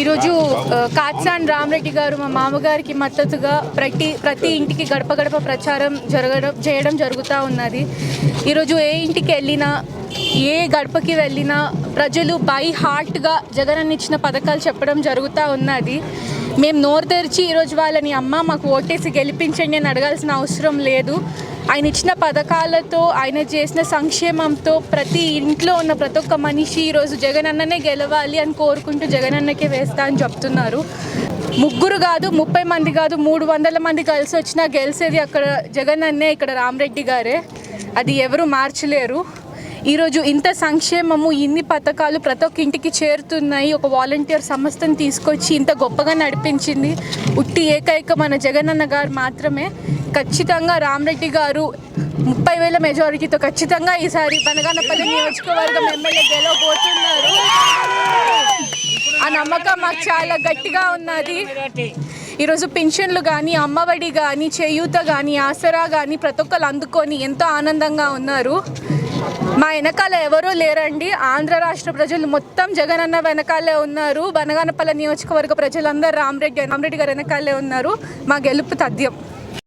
ఈరోజు కాత్సాన్ కాట్సాన్ రామరెడ్డి గారు మా మామగారికి మద్దతుగా ప్రతి ప్రతి ఇంటికి గడప గడప ప్రచారం జరగడం చేయడం జరుగుతూ ఉన్నది. ఈరోజు ఏ ఇంటికి వెళ్ళినా ఏ గడపకి వెళ్ళినా ప్రజలు బై హార్ట్గా జగన్ ఇచ్చిన పథకాలు చెప్పడం జరుగుతూ ఉన్నది. మేము నోరు తెరిచి ఈరోజు వాళ్ళని అమ్మ మాకు ఓటేసి గెలిపించండి అని అడగాల్సిన అవసరం లేదు. ఆయన ఇచ్చిన పథకాలతో ఆయన చేసిన సంక్షేమంతో ప్రతి ఇంట్లో ఉన్న ప్రతి ఒక్క మనిషి ఈరోజు జగన్ అన్ననే గెలవాలి అని కోరుకుంటూ జగన్ అన్నకే వేస్తా అని చెప్తున్నారు. ముగ్గురు కాదు ముప్పై మంది కాదు మూడు వందల మంది కలిసి వచ్చినా గెలిచేది అక్కడ జగన్ అన్నే ఇక్కడ రామరెడ్డి గారే. అది ఎవరు మార్చలేరు. ఈరోజు ఇంత సంక్షేమము ఇన్ని పథకాలు ప్రతి ఒక్క ఇంటికి చేరుతున్నాయి. ఒక వాలంటీర్ సంస్థను తీసుకొచ్చి ఇంత గొప్పగా నడిపించింది. ఉట్టి ఏకైక మన జగనన్న గారు మాత్రమే. ఖచ్చితంగా రామరెడ్డి గారు ముప్పై వేల మెజారిటీతో ఖచ్చితంగా ఈసారి బనగానపల్లి నియోజకవర్గం ఎమ్మెల్యే గెలవబోతున్నారు. ఆ నమ్మకం మాకు చాలా గట్టిగా ఉన్నది. ఈరోజు పెన్షన్లు కానీ అమ్మఒడి కానీ చేయూత కానీ ఆసరా కానీ ప్రతి ఒక్కరు అందుకొని ఎంతో ఆనందంగా ఉన్నారు. మా వెనకాల ఎవరూ లేరండి. ఆంధ్ర రాష్ట్ర ప్రజలు మొత్తం జగనన్న వెనకాలే ఉన్నారు. బనగానపల్లి నియోజకవర్గ ప్రజలందరూ రామరెడ్డి రామరెడ్డి గారు వెనకాలే ఉన్నారు. మా గెలుపు తథ్యం.